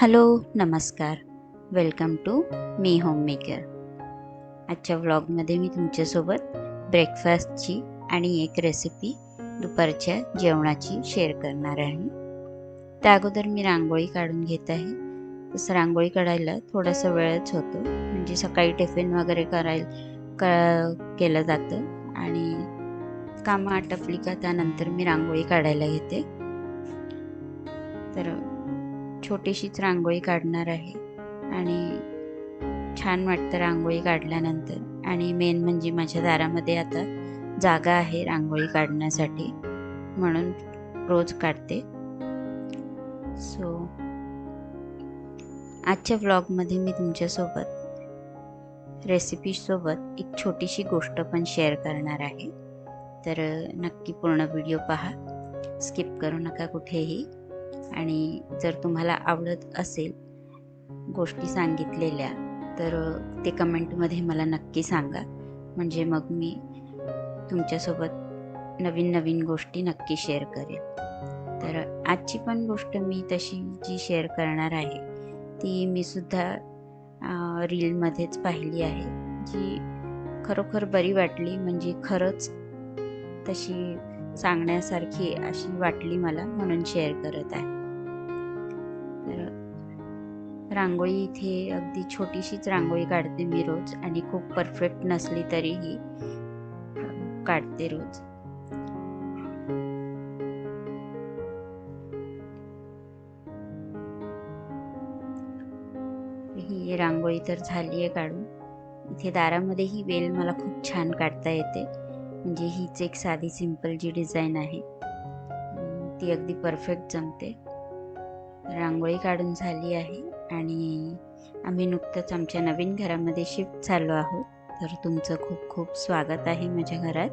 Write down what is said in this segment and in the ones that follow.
Hello नमस्कार. Welcome to me homemaker आजच्या व्लॉगमध्ये मी तुमच्यासोबत ब्रेकफास्टची आणि एक रेसिपी दुपारच्या जेवणाची शेअर करणार आहे. त्या अगोदर मी रांगोळी काढून घेत आहे. तसं रांगोळी काढायला थोडासा वेळच होतो. म्हणजे सकाळी टिफिन वगैरे करायला क केलं जातं. आणि कामं आटपली का त्यानंतर मी रांगोळी काढायला घेते. तर छोटीशीच रांगोळी काढणार आहे. आणि छान वाटतं रांगोळी काढल्यानंतर. आणि मेन म्हणजे माझ्या दारामध्ये आता जागा आहे रांगोळी काढण्यासाठी. म्हणून रोज काढते. सो आजच्या व्लॉगमध्ये मी तुमच्यासोबत रेसिपीसोबत एक छोटीशी गोष्ट पण शेअर करणार आहे. तर नक्की पूर्ण व्हिडिओ पहा. स्किप करू नका कुठेही. आणि जर तुम्हाला आवडत असेल गोष्टी सांगितलेल्या तर ते कमेंटमध्ये मला नक्की सांगा. म्हणजे मग मी तुमच्यासोबत नवीन नवीन गोष्टी नक्की शेअर करेन. तर आजची पण गोष्ट मी तशी जी शेअर करणार आहे ती मी सुद्धा रीलमध्येच पाहिली आहे जी खरोखर बरी वाटली. म्हणजे खरंच तशी सांगण्यासारखी अशी वाटली मला म्हणून शेअर करत आहे. रांगोळी इथे अगदी छोटीशीच रांगोळी काढते मी रोज आणि खूप परफेक्ट नसली तरीही काढते रोज. ही रांगोळी तर झाली आहे काढून. इथे दारामध्ये ही वेल मला खूप छान काढता येते. म्हणजे हीच एक साधी सिंपल जी डिझाईन आहे. ती अगदी परफेक्ट जमते. रांगोळी काढून झाली आहे. आणि आम्ही नुकतंच आमच्या नवीन घरामध्ये शिफ्ट झालो आहोत. तर तुमचं खूप खूप स्वागत आहे माझ्या घरात.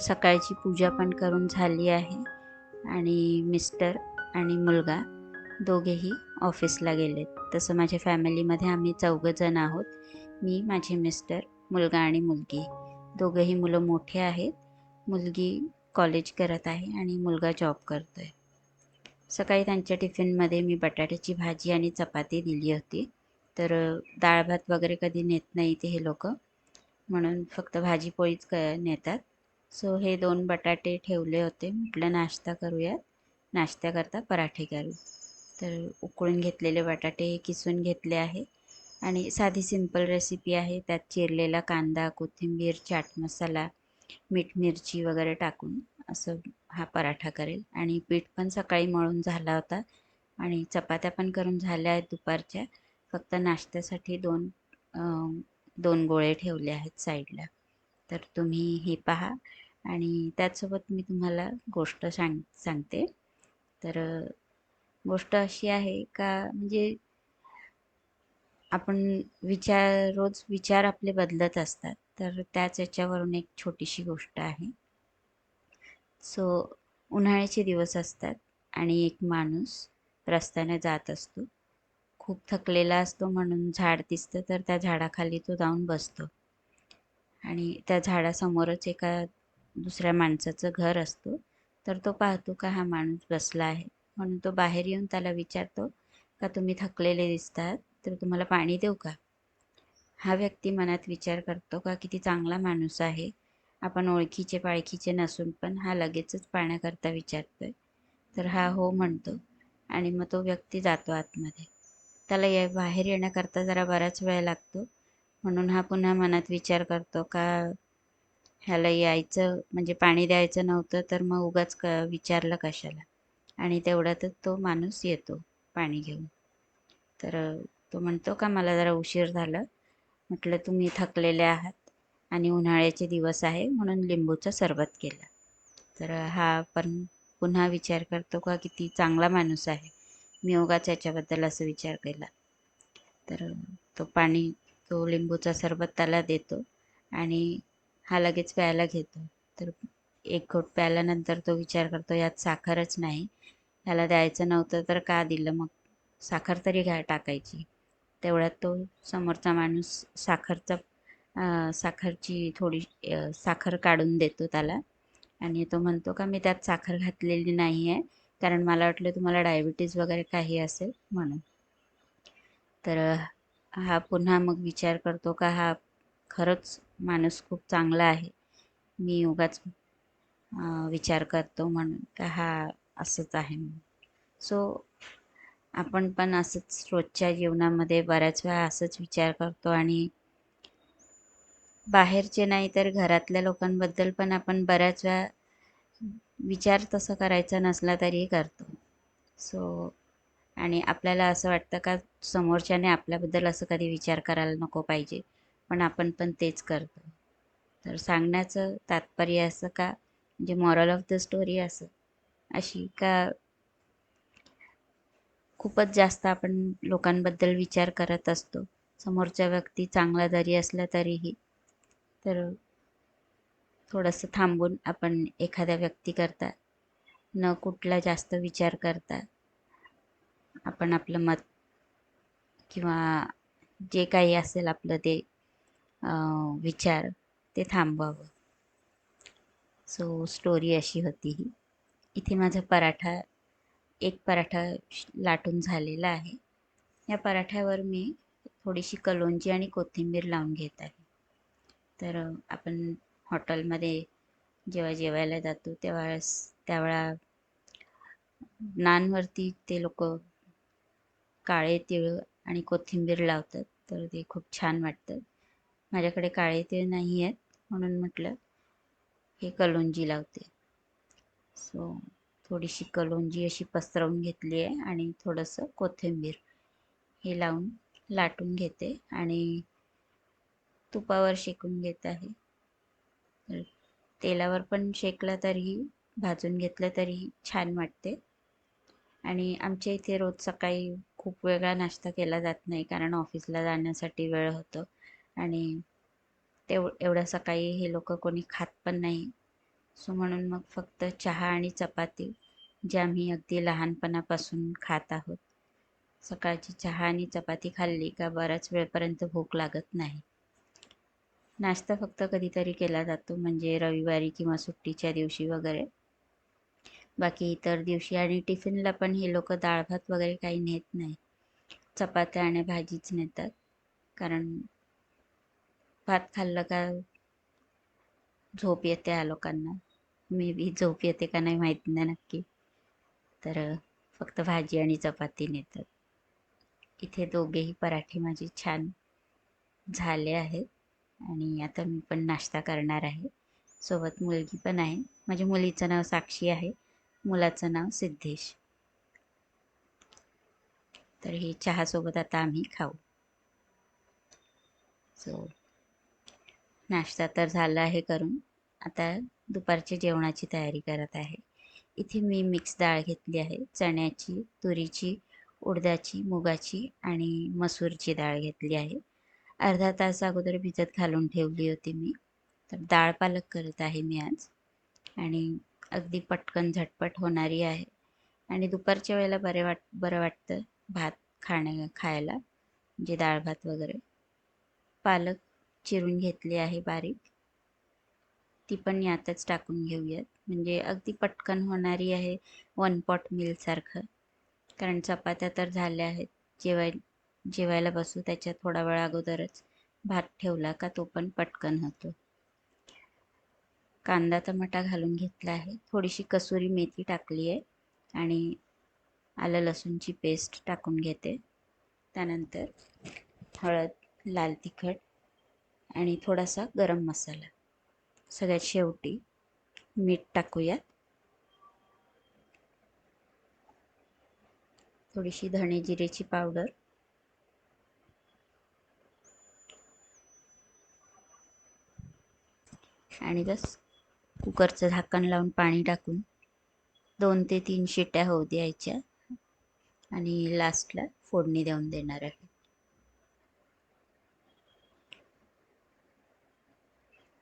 सकाळची पूजा पण करून झाली आहे. आणि मिस्टर आणि मुलगा दोघेही ऑफिसला गेलेत. तसं माझ्या फॅमिलीमध्ये आम्ही चौघंजण आहोत. मी माझे मिस्टर मुलगा आणि मुलगी. दोघंही मुलं मोठे आहेत. मुलगी कॉलेज करत आहे आणि मुलगा जॉब करतो आहे सकाळी त्यांच्या टिफिनमध्ये मी बटाट्याची भाजी आणि चपाती दिली होती. तर डाळ भात वगैरे कधी नेत नाही ते हे लोक. म्हणून फक्त भाजी पोळीच क नेतात. सो हे दोन बटाटे ठेवले होते. म्हटलं नाश्ता करूयात. नाश्त्याकरता पराठे करू. तर उकळून घेतलेले बटाटे किसून घेतले आहे. आणि साधी सिंपल रेसिपी आहे. त्यात चिरलेला कांदा कोथिंबीर चाट मसाला मीठ मिरची वगैरे टाकून असं हा पराठा करेल. आणि पीठ पण सकाळी मळून झाला होता. आणि चपात्या पण करून झाल्या आहेत दुपारच्या. फक्त नाश्त्यासाठी दोन दोन गोळे ठेवले आहेत साईडला. तर तुम्ही हे पहा. आणि त्याचसोबत मी तुम्हाला गोष्ट सांग सांगते. तर गोष्ट अशी आहे का म्हणजे आपण विचार रोज विचार आपले बदलत असतात. तर त्याच याच्यावरून एक छोटीशी गोष्ट आहे. सो उन्हाळ्याचे दिवस असतात आणि एक माणूस रस्त्याने जात असतो. खूप थकलेला असतो म्हणून झाड दिसतं तर त्या झाडाखाली तो जाऊन बसतो. आणि त्या झाडासमोरच एका दुसऱ्या माणसाचं घर असतो. तर तो पाहतो का हा माणूस बसला आहे. म्हणून तो बाहेर येऊन त्याला विचारतो का तुम्ही थकलेले दिसतात? तर तुम्हाला पाणी देऊ का? हा व्यक्ती मनात विचार करतो का किती चांगला माणूस आहे. आपण ओळखीचे पाळखीचे नसून पण हा लगेचच पाण्याकरता विचारतोय. तर हा हो म्हणतो आणि मग तो व्यक्ती जातो आतमध्ये. त्याला ये बाहेर येण्याकरता जरा बराच वेळ लागतो. म्हणून हा पुन्हा मनात विचार करतो का ह्याला यायचं म्हणजे पाणी द्यायचं नव्हतं तर मग उगाच क विचारलं कशाला. आणि तेवढ्यातच तो माणूस येतो पाणी घेऊन. तर तो म्हणतो का मला जरा उशीर झालं. म्हटलं तुम्ही थकलेले आहात आणि उन्हाळ्याचे दिवस आहे म्हणून लिंबूचं सरबत केलं. तर हा पण पुन्हा विचार करतो का किती चांगला माणूस आहे. मी उगाच याच्याबद्दल असं विचार केला. तर तो पाणी तो लिंबूचा सरबत त्याला देतो आणि हा लगेच प्यायला घेतो. तर एक घोट प्यायल्यानंतर तो विचार करतो यात साखरच नाही. ह्याला द्यायचं नव्हतं तर का दिलं मग? साखर तरी घ्या टाकायची. तेवढ्यात तो समोरचा माणूस साखरचा साखरची थोडी साखर काढून देतो त्याला. आणि तो म्हणतो का मी त्यात साखर घातलेली नाही आहे कारण मला वाटलं तुम्हाला डायबिटीज वगैरे काही असेल म्हणून. तर हा पुन्हा मग विचार करतो का हा खरंच माणूस खूप चांगला आहे. मी उगाच विचार करतो म्हणून का हा असंच आहे सो आपण पण असंच रोजच्या जीवनामध्ये बऱ्याच वेळा असंच विचार करतो आणि बाहेरचे नाही तर घरातल्या लोकांबद्दल पण आपण बऱ्याच वेळा विचार तसं करायचा नसला तरीही करतो. सो आणि आपल्याला असं वाटतं का समोरच्याने आपल्याबद्दल असं कधी विचार करायला नको पाहिजे पण आपण पण तेच करतो. तर सांगण्याचं तात्पर्य असं का म्हणजे मॉरल ऑफ द स्टोरी असं. अशी का खूपच जास्त आपण लोकांबद्दल विचार करत असतो. समोरच्या व्यक्ती चांगला जरी असला तरीही. तर थोडंसं थांबून आपण एखाद्या व्यक्तीकरता न कुठला जास्त विचार करता. आपण आपलं मत किंवा जे काही असेल आपलं ते विचार ते थांबवावं. सो स्टोरी अशी होती ही. इथे माझा पराठा एक पराठा श- लाटून झालेला आहे. या पराठ्यावर मी थोडीशी कलोंजी आणि कोथिंबीर लावून घेत आहे. तर आपण हॉटेलमध्ये जेव्हा जेवायला जातो तेव्हा त्यावेळा नानवरती ते लोक काळे तिळ आणि कोथिंबीर लावतात. तर ते खूप छान वाटतं. माझ्याकडे काळे तिळ नाही आहेत म्हणून म्हटलं हे कलोंजी लावते. सो थोडीशी कलोंजी अशी पसरवून घेतली आहे आणि थोडंसं कोथिंबीर हे लावून लाटून घेते आणि तुपावर शेकून घेत आहे. तेलावर पण शेकला तरीही भाजून घेतलं तरीही छान वाटते. आणि आमच्या इथे रोज सकाळी खूप वेगळा नाश्ता केला जात नाही कारण ऑफिसला जाण्यासाठी वेळ होतो. आणि तेव एवढ्या सकाळी हे लोक कोणी खात पण नाही. सो म्हणून मग फक्त चहा आणि चपाती जे आम्ही अगदी लहानपणापासून खात आहोत. सकाळची चहा आणि चपाती खाल्ली का बराच वेळपर्यंत भूक लागत नाही. नाश्ता फक्त कधीतरी केला जातो म्हणजे रविवारी किंवा सुट्टीच्या दिवशी वगैरे. बाकी इतर दिवशी आणि टिफिनला पण हे लोक डाळ भात वगैरे काही नेत नाही. चपात्या आणि भाजीच नेतात. कारण भात खाल्लं का? झोप येते या लोकांना. मे बी झोप येते का नाही माहीत नाही नक्की. तर फक्त भाजी आणि चपाती नेतात. इथे दोघेही पराठे माझे छान झाले आहेत. आणि आता मी पण नाश्ता करणार आहे. सोबत मुलगी पण आहे. माझ्या मुलीचं नाव साक्षी आहे. मुलाचं नाव सिद्धेश. तर हे चहासोबत आता आम्ही खाऊ. सो नाश्ता तर झाला आहे करून. आता दुपारच्या जेवणाची तयारी करत आहे. इथे मी मिक्स डाळ घेतली आहे. चण्याची तुरीची उडदाची मुगाची आणि मसूरची डाळ घेतली आहे. अर्धा तास अगोदर भिजत घालून ठेवली होती मी. तर डाळ पालक करत आहे मी आज. आणि अगदी पटकन झटपट होणारी आहे. आणि दुपारच्या वेळेला बरे वाट बरं वाटतं भात खाण्या खायला. म्हणजे डाळ भात वगैरे. पालक चिरून घेतली आहे बारीक. ती पण यातच टाकून घेऊयात. म्हणजे अगदी पटकन होणारी आहे वन पॉट मिलसारखं कारण चपात्या तर झाल्या आहेत. जेवाय जेवायला बसू त्याच्या थोडा वेळ अगोदरच भात ठेवला का तो पण पटकन होतो. कांदा टमाटा घालून घेतला आहे. थोडीशी कसुरी मेथी टाकली आहे. आणि आलं लसूणची पेस्ट टाकून घेते. त्यानंतर हळद लाल तिखट आणि थोडासा गरम मसाला. सगळ्यात शेवटी मीठ टाकूयात. थोडीशी धणे जिरेची पावडर. आणि बस कुकरचं झाकण लावून पाणी टाकून दोन ते तीन शिट्या होऊ द्यायच्या. आणि लास्टला फोडणी देऊन देणार आहे.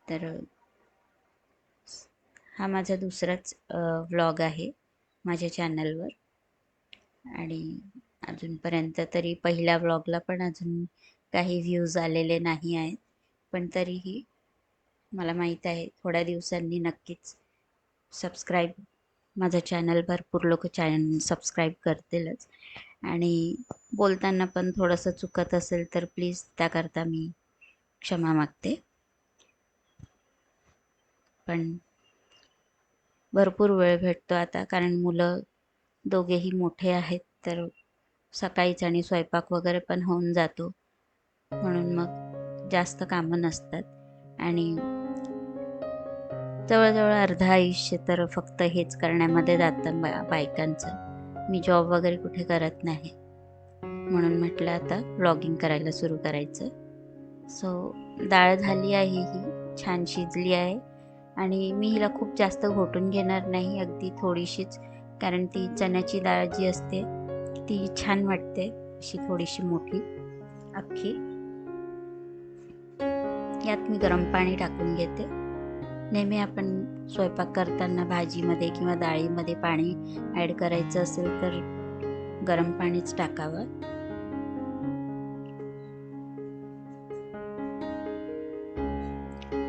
तर हा माझा दुसराच व्लॉग आहे माझ्या चॅनलवर आणि अजूनपर्यंत तरी पहिल्या व्लॉगला पण अजून काही व्ह्यूज आलेले नाही आहेत. पण तरीही मला माहीत आहे थोड्या दिवसांनी नक्कीच सबस्क्राईब माझं चॅनल भरपूर लोक चॅनल सबस्क्राईब करतीलच. आणि बोलताना पण थोडंसं चुकत असेल तर प्लीज त्याकरता मी क्षमा मागते. पण भरपूर वेळ भेटतो आता कारण मुलं दोघेही मोठे आहेत तर सकाळीच आणि स्वयंपाक वगैरे पण होऊन जातो. म्हणून मग जास्त कामं नसतात. आणि जवळजवळ अर्ध आयुष्य तर फक्त हेच करण्यामध्ये जातं बा बायकांचं. मी जॉब वगैरे कुठे करत नाही. म्हणून म्हटलं आता ब्लॉगिंग करायला सुरू करायचं. सो डाळ झाली आहे ही छान शिजली आहे. आणि मी हिला खूप जास्त घोटून घेणार नाही अगदी थोडीशीच. कारण ती चण्याची डाळ जी असते ती छान वाटते अशी थोडीशी मोठी. अख्खी. यात मी गरम पाणी टाकून घेते. नेहमी आपण स्वयंपाक करताना भाजीमध्ये किंवा डाळीमध्ये पाणी ॲड करायचं असेल तर गरम पाणीच टाकावं.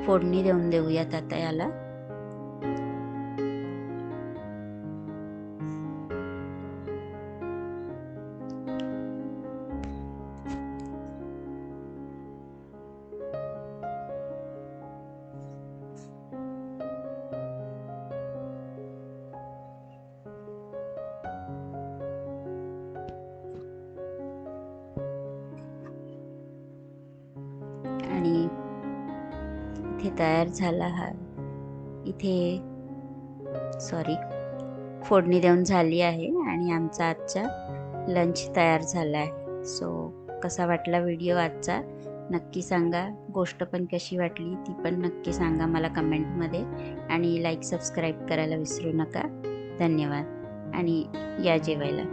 फोडणी देऊन देऊयात आता याला तयार झाला हा. इथे सॉरी फोडणी देऊन झाली आहे आणि आमचा आजचा लंच तयार झाला आहे. सो कसा वाटला व्हिडिओ आजचा? नक्की सांगा. गोष्ट पण कशी वाटली ती पण नक्की सांगा मला कमेंटमध्ये. आणि लाईक सबस्क्राईब करायला विसरू नका. धन्यवाद. आणि या जेवायला.